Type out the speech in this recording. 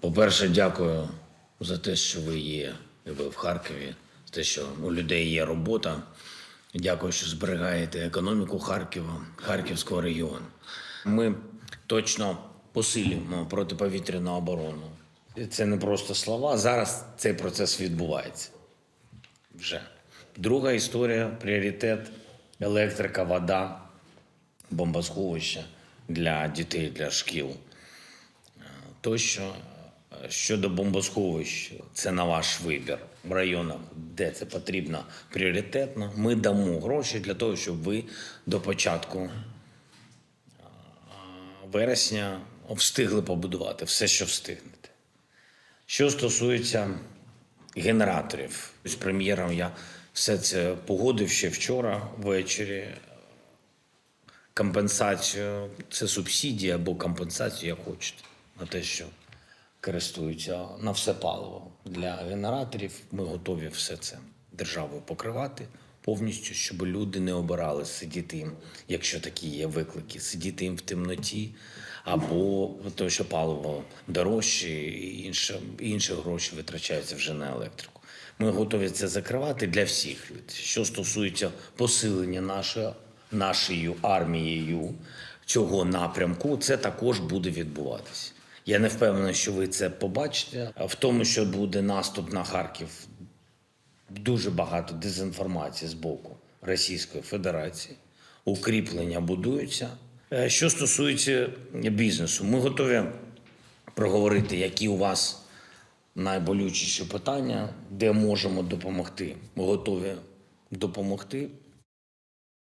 По-перше, дякую за те, що ви є, ви в Харкові, за те, що у людей є робота. Дякую, що зберігаєте економіку Харкова, Харківського регіону. Ми точно посилюємо протиповітряну оборону. Це не просто слова. Зараз цей процес відбувається вже. Друга історія пріоритет електрика, вода, бомбосховища для дітей, для шкіл. Тощо щодо бомбосховищ, це на ваш вибір в районах, де це потрібно пріоритетно. Ми дамо гроші для того, щоб ви до початку вересня встигли побудувати все, що встигнете. Що стосується генераторів, з прем'єром я все це погодив ще вчора ввечері. Компенсацію це субсидія або компенсацію, як хочете, на те, що користуються на все паливо для генераторів. Ми готові все це державою покривати повністю, щоб люди не обирали сидіти їм, якщо такі є виклики, сидіти їм в темноті, або тому, що паливо дорожче, і інше, інші гроші витрачаються вже на електрику. Ми готові це закривати для всіх. Що стосується посилення нашої, нашою армією цього напрямку, це також буде відбуватися. Я не впевнений, що ви це побачите. В тому, що буде наступ на Харків, дуже багато дезінформації з боку Російської Федерації. Укріплення будуються. Е, Що стосується бізнесу, ми готові проговорити, які у вас найболючіші питання, де можемо допомогти. Ми готові допомогти